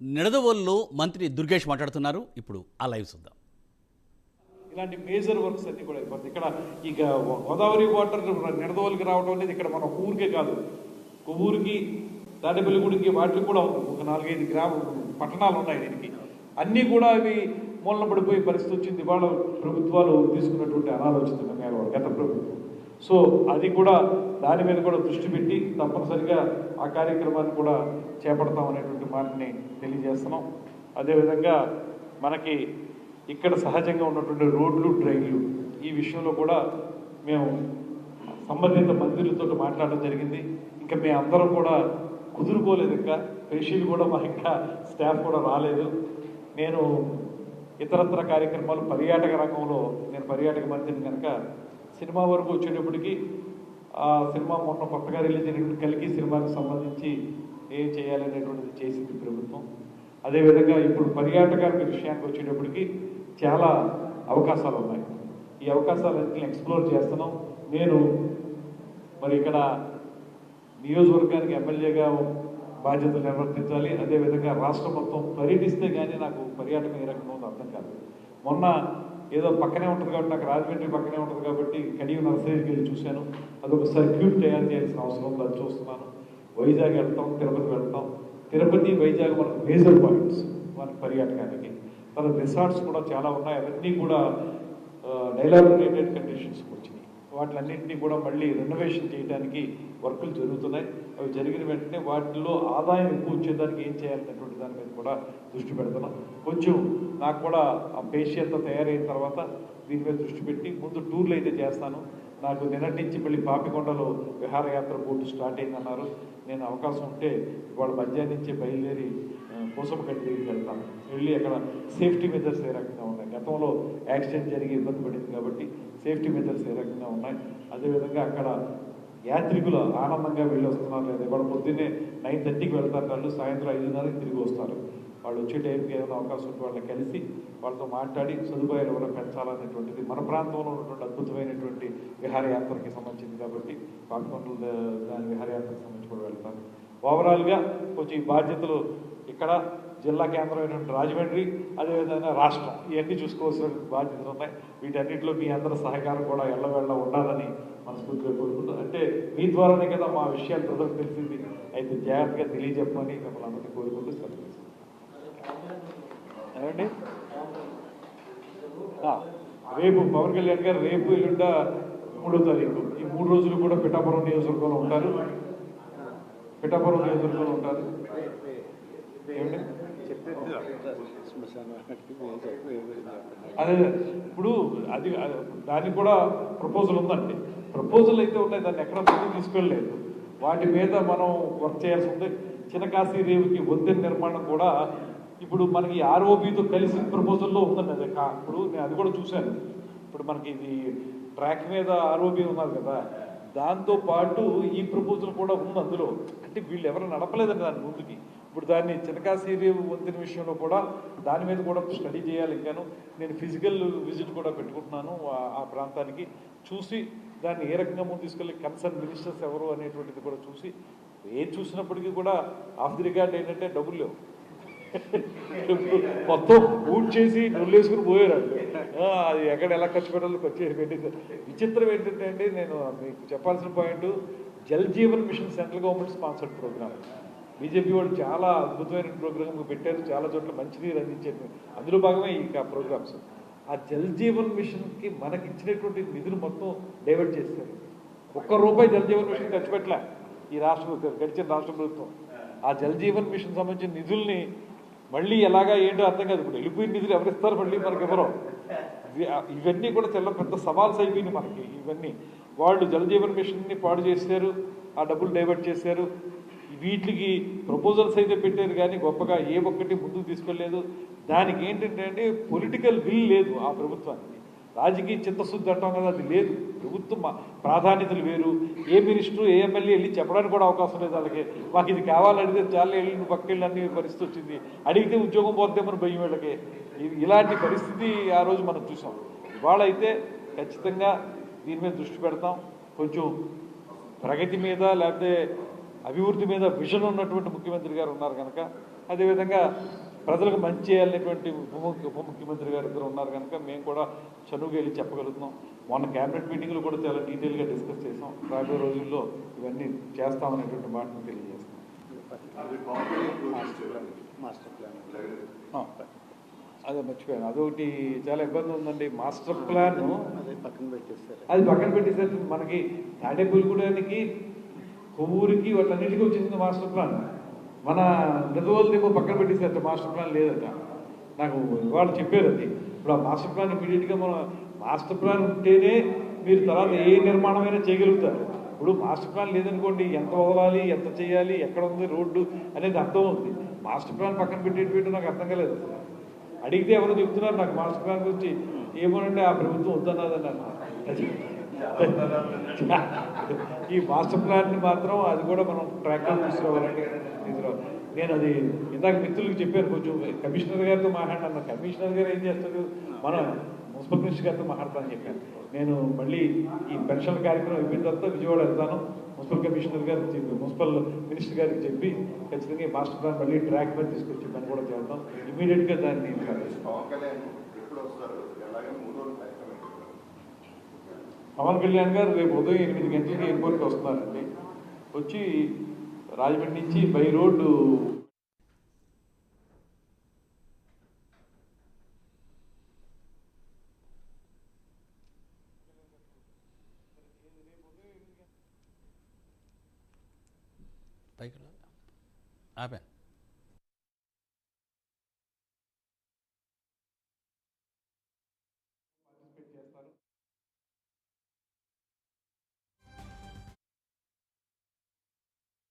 నిడదవోలులో మంత్రి దుర్గేష్ మాట్లాడుతున్నారు. ఇప్పుడు ఆ లైవ్ చూద్దాం. ఇలాంటి మేజర్ వర్క్స్ అన్ని కూడా అయిపోతుంది ఇక్కడ ఇక గోదావరి వాటర్ నిడదవోలికి రావడం అనేది ఇక్కడ మన ఊరికే కాదు. కొవ్వూరికి ఊరికి తాడేపల్లిగూడికి వాటికి కూడా ఉంది. ఒక నాలుగైదు గ్రామ పట్టణాలు ఉన్నాయి దీనికి. అన్నీ కూడా అవి మూలన పడిపోయే పరిస్థితి వచ్చింది. ఇవాళ ప్రభుత్వాలు తీసుకున్నటువంటి అనాలోచిత నిర్ణయాలు గత ప్రభుత్వం. సో అది కూడా దాని మీద కూడా దృష్టి పెట్టి తప్పనిసరిగా ఆ కార్యక్రమాన్ని కూడా చేపడతాం అనేటువంటి మాటని తెలియజేస్తున్నాం. అదేవిధంగా మనకి ఇక్కడ సహజంగా ఉన్నటువంటి రోడ్లు డ్రైన్లు ఈ విషయంలో కూడా మేము సంబంధిత మంత్రులతో మాట్లాడడం జరిగింది. ఇంకా మేము అందరం కూడా కుదురుకోలేదు ఇంకా. పేషీలు కూడా మా ఇంకా స్టాఫ్ కూడా రాలేదు. నేను ఇతరత్ర కార్యక్రమాలు పర్యాటక రంగంలో నేను పర్యాటక మంత్రిని కనుక సినిమా వరకు వచ్చేటప్పటికి ఆ సినిమా మొన్న కొత్తగా రిలీజ్ అయినటువంటి కలిగి సినిమాకి సంబంధించి ఏం చేయాలనేటువంటిది చేసింది ప్రభుత్వం. అదేవిధంగా ఇప్పుడు పర్యాటకానికి విషయానికి వచ్చేటప్పటికి చాలా అవకాశాలు ఉన్నాయి. ఈ అవకాశాలన్నింటిని ఎక్స్ప్లోర్ చేస్తున్నాం. నేను మరి ఇక్కడ నియోజకవర్గానికి ఎమ్మెల్యేగా బాధ్యతలు నిర్వర్తించాలి. అదేవిధంగా రాష్ట్రం మొత్తం పర్యటిస్తే కానీ నాకు పర్యాటకం ఏ రకంగా ఉందో అర్థం కాదు. మొన్న ఏదో పక్కనే ఉంటుంది కాబట్టి నాకు రాజమండ్రి పక్కనే ఉంటుంది కాబట్టి కడియం నర్సరీకి వెళ్ళి చూశాను. అదొక సర్క్యూట్ తయారు చేయాల్సిన అవసరం ఉంది. అది చూస్తున్నాను. వైజాగ్ వెళ్తాం తిరుపతి వెళ్తాం. తిరుపతి వైజాగ్ మనకు మేజర్ పాయింట్స్ మన పర్యాటకానికి. తన రిసార్ట్స్ కూడా చాలా ఉన్నాయి. అవన్నీ కూడా డైలాబినేటెడ్ కండిషన్స్కి వచ్చినాయి వాటిలన్నింటినీ కూడా మళ్ళీ రెనోవేషన్ చేయడానికి వర్కులు జరుగుతున్నాయి. అవి జరిగిన వెంటనే వాటిలో ఆదాయం ఎక్కువ వచ్చేదానికి ఏం చేయాలనేటువంటి దాని మీద కూడా దృష్టి పెడుతున్నాం. కొంచెం నాకు కూడా ఆ పేషి తయారైన తర్వాత దీని మీద దృష్టి పెట్టి ముందు టూర్లు అయితే చేస్తాను. నాకు నిన్నటి నుంచి మళ్ళీ పాపికొండలో విహారయాత్ర బోర్డు స్టార్ట్ అయిందన్నారు. నేను అవకాశం ఉంటే ఇవాళ మధ్యాహ్నం నుంచి బయలుదేరి కోసం దగ్గరికి వెళ్తాను. వెళ్ళి అక్కడ సేఫ్టీ మెజర్స్ ఏ రకంగా ఉన్నాయి. గతంలో యాక్సిడెంట్ జరిగి ఇబ్బంది పడింది కాబట్టి సేఫ్టీ మెజర్స్ ఏ రకంగా ఉన్నాయి. అదేవిధంగా అక్కడ యాత్రికులు ఆనందంగా వెళ్ళి వస్తున్నారు లేదా? ఇవాళ పొద్దున్నే నైన్ థర్టీకి వెళ్తారు వాళ్ళు సాయంత్రం ఐదున్నరకి తిరిగి వస్తారు. వాళ్ళు వచ్చే టైంకి ఏదైనా అవకాశం ఉంటే వాళ్ళని కలిసి వాళ్ళతో మాట్లాడి సదుపాయాలు కూడా పెంచాలనేటువంటిది మన ప్రాంతంలో ఉన్నటువంటి అద్భుతమైనటువంటి విహారయాత్రకి సంబంధించింది కాబట్టి పాల్గొండల దాని విహారయాత్రకు సంబంధించి కూడా వెళ్తాను. ఓవరాల్గా కొంచెం ఈ బాధ్యతలు ఇక్కడ జిల్లా కేంద్రమైనటువంటి రాజమండ్రి అదేవిధంగా రాష్ట్రం ఇవన్నీ చూసుకోవాల్సిన బాధ్యతలు ఉన్నాయి. వీటన్నిటిలో మీ అందరి సహకారం కూడా ఎల్లవేళ్ళ ఉండాలని మనస్ఫూర్తిగా కోరుకుంటున్నాను అంటే మీ ద్వారానే కదా మా విషయాలు ప్రజలకు తెలిసింది. అయితే జాగ్రత్తగా తెలియజెప్పమని మిమ్మల్ని అందరినీ కోరుకుంటూ ఏమండి? రేపు పవన్ కళ్యాణ్ గారు రేపు ఎల్లుండ మూడో తారీఖు. ఈ మూడు రోజులు కూడా పిఠాపురం నియోజకవర్గంలో ఉంటారు. పిఠాపురం నియోజకవర్గంలో ఉంటారు. ఏమండి? అదే ఇప్పుడు అది దానికి కూడా ప్రపోజల్ ఉందండి. ప్రపోజల్ అయితే ఉన్నాయి దాన్ని ఎక్కడ ముందుకు తీసుకెళ్ళలేదు. వాటి మీద మనం వర్క్ చేయాల్సి ఉంది. చిన్నకాశీ రేవుకి వంతెన నిర్మాణం కూడా ఇప్పుడు మనకి ఆర్ఓబితో కలిసి ప్రపోజల్లో ఉందండి అది. కా- ఇప్పుడు నేను అది కూడా చూశాను. ఇప్పుడు మనకి ఇది ట్రాక్ మీద ఆర్ఓబి ఉన్నది కదా దాంతో పాటు ఈ ప్రపోజల్ కూడా ఉంది అందులో. అంటే వీళ్ళు ఎవరు నడపలేదండి దాని ముందుకి. ఇప్పుడు దాన్ని చినకాశీ రేవు వంతెన విషయంలో కూడా దాని మీద కూడా స్టడీ చేయాలి ఇంకాను. నేను ఫిజికల్ విజిట్ కూడా పెట్టుకుంటున్నాను ఆ- ఆ ప్రాంతానికి. చూసి దాన్ని ఏ రకంగా ముందు తీసుకెళ్ళి కన్సర్న్ మినిస్టర్స్ ఎవరు అనేటువంటిది కూడా చూసి ఏం చూసినప్పటికీ కూడా ఆఫ్ ది రికార్డ్ ఏంటంటే డబ్బులు లేవు. మొత్తం ఊడ్ చేసి నువ్వులేసుకుని పోయారు వాళ్ళు. అది ఎక్కడ ఎలా ఖర్చు పెట్టాలో ఖర్చు పెట్టింది. విచిత్రం ఏంటంటే అండి నేను మీకు చెప్పాల్సిన point Jal Jeevan mission central government sponsored programme. BJP వాళ్ళు చాలా అద్భుతమైన ప్రోగ్రామ్ పెట్టారు చాలా చోట్ల మంచినీరు అందించారు. అందులో భాగమే ఈ ప్రోగ్రామ్స్. ఆ జల్ జీవన్ మిషన్కి మనకి ఇచ్చినటువంటి నిధులు మొత్తం డైవర్ట్ చేస్తారు ఒక్క రూపాయి జల్ జీవన్ మిషన్ ఖర్చు పెట్టలే ఈ రాష్ట్ర గడిచిన రాష్ట్ర ప్రభుత్వం. ఆ జల్ జీవన్ మిషన్ సంబంధించిన నిధుల్ని మళ్ళీ ఎలాగా ఏంటో అర్థం కాదు. ఇప్పుడు వెళ్ళిపోయిన నిధులు ఎవరిస్తారు మళ్ళీ మనకి ఎవరో? ఇవన్నీ కూడా చాలా పెద్ద సవాల్స్ అయిపోయింది మనకి. ఇవన్నీ వాళ్ళు జలజీవన్ మిషన్ని పాడు చేశారు ఆ డబ్బులు డైవర్ట్ చేశారు. వీటికి ప్రపోజల్స్ అయితే పెట్టారు కానీ గొప్పగా ఏ ఒక్కటి ముందుకు తీసుకెళ్ళలేదు దానికి ఏంటంటే అండి పొలిటికల్ విల్ లేదు ఆ ప్రభుత్వానికి. రాజకీయ చిత్తశుద్ధి అంటాం కదా అది లేదు. ప్రభుత్వం ప్రాధాన్యతలు వేరు. ఏ మినిస్టర్ ఏ ఎమ్మెల్యే వెళ్ళి చెప్పడానికి కూడా అవకాశం లేదు వాళ్ళకి. మాకు ఇది కావాలడితే చాలా వెళ్ళి నువ్వు అన్ని పరిస్థితి వచ్చింది. అడిగితే ఉద్యోగం పోతే మన భయం వీళ్ళకి. ఇది- ఇలాంటి పరిస్థితి ఆ రోజు మనం చూసాం. ఇవాళ అయితే ఖచ్చితంగా దీని మీద దృష్టి పెడతాం. కొంచెం ప్రగతి మీద లేకపోతే అభివృద్ధి మీద విజన్ ఉన్నటువంటి ముఖ్యమంత్రి గారు ఉన్నారు కనుక అదేవిధంగా ప్రజలకు మంచి చేయాలనేటువంటి ఉప ముఖ్య- ఉప ముఖ్యమంత్రి గారు ఇద్దరు ఉన్నారు కనుక మేము కూడా చనువుగా వెళ్ళి చెప్పగలుగుతున్నాం. మొన్న క్యాబినెట్ మీటింగ్లో కూడా చాలా డీటెయిల్గా డిస్కస్ చేసాం రాబోయే రోజుల్లో ఇవన్నీ చేస్తామనేటువంటి మాటను తెలియజేస్తాం మాస్టర్ ప్లాన్ ఆ, అదే మర్చిపోయాను. అదొకటి చాలా ఇబ్బంది ఉందండి. మాస్టర్ ప్లాన్ అదే పక్కన పెట్టేస్తారు అది పక్కన పెట్టేసరికి మనకి తాడేపల్లిగూడానికి కొవ్వూరికి వాటన్నిటికీ వచ్చింది మాస్టర్ ప్లాన్. మన నిధువలదేమో పక్కన పెట్టేసారట మాస్టర్ ప్లాన్ లేదట. నాకు వాళ్ళు చెప్పారు అది. ఇప్పుడు ఆ మాస్టర్ ప్లాన్ ఇమీడియట్గా మనం మాస్టర్ ప్లాన్ ఉంటేనే మీరు తర్వాత ఏ నిర్మాణమైనా చేయగలుగుతారు. ఇప్పుడు మాస్టర్ ప్లాన్ లేదనుకోండి ఎంత వదలాలి ఎంత చేయాలి ఎక్కడ ఉంది రోడ్డు అనేది అర్థం ఉంది మాస్టర్ ప్లాన్ పక్కన పెట్టేటువంటి నాకు అర్థం కాలేదు. అడిగితే ఎవరో చెప్తున్నారు నాకు మాస్టర్ ప్లాన్ గురించి ఏమోనంటే ఆ ప్రభుత్వం వద్దన్నదన్నారు ఈ మాస్టర్ ప్లాన్ని మాత్రం అది కూడా మనం ట్రాక్ తీసుకురావాలండి తీసుకురావాలి నేను అది ఇందాక మిత్రులకు చెప్పాను కొంచెం కమిషనర్ గారితో మాట్లాడాను కమిషనర్ గారు ఏం చేస్తారు? మనం మున్సిపల్ మినిస్టర్ గారితో మాట్లాడతానని చెప్పాను. నేను మళ్ళీ ఈ పెన్షన్ కార్యక్రమం అయిపోయిన తర్వాత విజయవాడ వెళ్తాను. మున్సిపల్ కమిషనర్ గారికి చెప్పి మున్సిపల్ మినిస్టర్ గారికి చెప్పి ఖచ్చితంగా ఈ మాస్టర్ ప్లాన్ మళ్ళీ ట్రాక్ మీద తీసుకొచ్చి దాన్ని కూడా చేద్దాం ఇమీడియట్గా దాన్ని పవన్ కళ్యాణ్ ఎప్పుడు వస్తారు ఎలాగే మూడు రోజులు కష్టం పవన్ కళ్యాణ్ గారు రేపు ఉదయం ఎనిమిది గంటలకి ఎయిర్పోర్ట్కి వస్తున్నారండి. వచ్చి రాజమండ్రి నుంచి బై రోడ్డు. పైకి ఆపాను